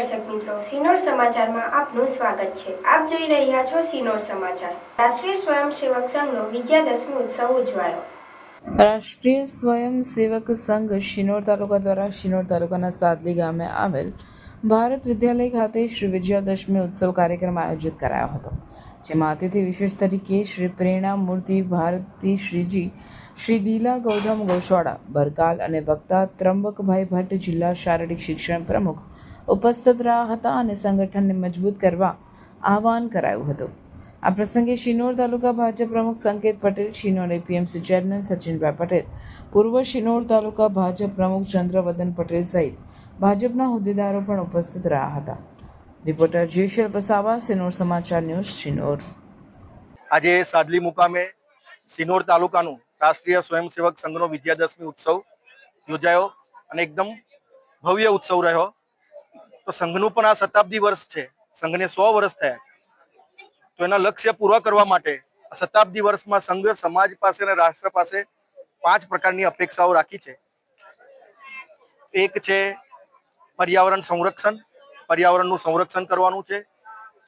સિનોર સમાચારમાં આપનું સ્વાગત છે. આપ જોઈ રહ્યા છો સિનોર સમાચાર. રાષ્ટ્રીય સ્વયંસેવક સંઘનો વિજયાદશમી ઉત્સવ ઉજવાયો. રાષ્ટ્રીય સ્વયંસેવક સંઘ શિનોર તાલુકા દ્વારા શિનોર તાલુકાના સાદલી ગામે આવેલ ભારત વિદ્યાલય ખાતે શ્રી વિજયાદશમી ઉત્સવ કાર્યક્રમ આયોજિત કરાયો હતો, જેમાં અતિથિ વિશેષ તરીકે શ્રી પ્રેરણા મૂર્તિ ભારતી શ્રીજી શ્રી લીલા ગૌતમ ગૌશાળા, બરકાલ અને વક્તા ત્રંબકભાઈ ભટ્ટ જિલ્લા શારીરિક શિક્ષણ પ્રમુખ ઉપસ્થિત રહ્યા હતા અને સંગઠનને મજબૂત કરવા આહવાન કરાયું હતું. આ પ્રસંગે શિનોર તાલુકા ભાજપ પ્રમુખ સંકેત પટેલ, શિનોર એપીએમસી ચેરમેન સચિનભાઈ પટેલ, પૂર્વ શિનોર તાલુકા ભાજપ પ્રમુખ ચંદ્રવદન પટેલ સહિત ભાજપના હોદ્દેદારો પણ ઉપસ્થિત રહ્યા હતા. રિપોર્ટર જેશર વસાવા સિનોર સમાચાર ન્યૂઝ, શિનોર. આજે સાદલી મુકામે સિનોર તાલુકાનું રાષ્ટ્રીય સ્વયંસેવક સંઘનો વિદ્યાદશમી ઉત્સવ યોજાયો અને એકદમ ભવ્ય ઉત્સવ રહ્યો. તો સંઘનું પણ આ શતાબ્દી વર્ષ છે. સંઘને સો વર્ષ થયા છે. તો એના લક્ષ્ય પૂરા કરવા માટે શતાબ્દી વર્ષમાં સંઘ, સમાજ પાસે અને રાષ્ટ્ર પાસે પાંચ પ્રકારની અપેક્ષાઓ રાખી છે. એક છે પર્યાવરણ સંરક્ષણ, પર્યાવરણનું સંરક્ષણ કરવાનું છે,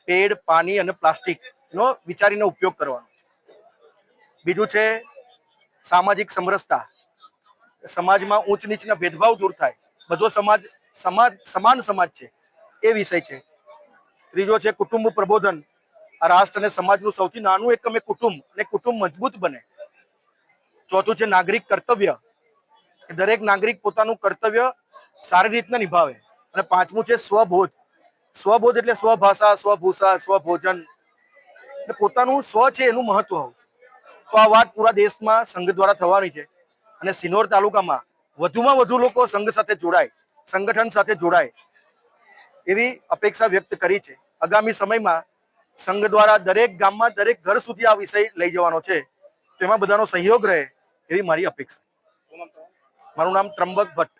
પેડ, પાણી અને પ્લાસ્ટિક નો વિચારીને ઉપયોગ કરવાનો છે. બીજું છે સામાજિક સમરસતા. સમાજમાં ઊંચ નીચના ભેદભાવ દૂર થાય. બધો સમાજ સમાજ, સમાન સમાજ છે એ વિષય છે. ત્રીજો છે કુટુંબ પ્રબોધન. આ રાષ્ટ્ર અને સમાજનું સૌથી નાનું એકમ એ કુટુંબ અને કુટુંબ મજબૂત બને. ચોથું છે નાગરિક કર્તવ્ય. દરેક નાગરિક પોતાનું કર્તવ્ય સારી રીતના નિભાવે. અને પાંચમું છે સ્વબોધ. સ્વબોધ એટલે સ્વભાષા, સ્વભૂષા, સ્વભોજન. પોતાનું સ્વ છે એનું મહત્વ તો આ વાત પૂરા દેશમાં સંઘ દ્વારા થવાની છે. અને સિનોર તાલુકામાં વધુમાં વધુ લોકો સંઘ સાથે જોડાય, સંગઠન સાથે જોડાય એવી અપેક્ષા વ્યક્ત કરી છે. આગામી સમયમાં સંઘ દ્વારા દરેક ગામમાં દરેક ઘર સુધી આ વિષય લઈ જવાનો છે તેમાં બધાનો સહયોગ રહે એવી મારી અપેક્ષા. મારું નામ ત્રંબક ભટ્ટ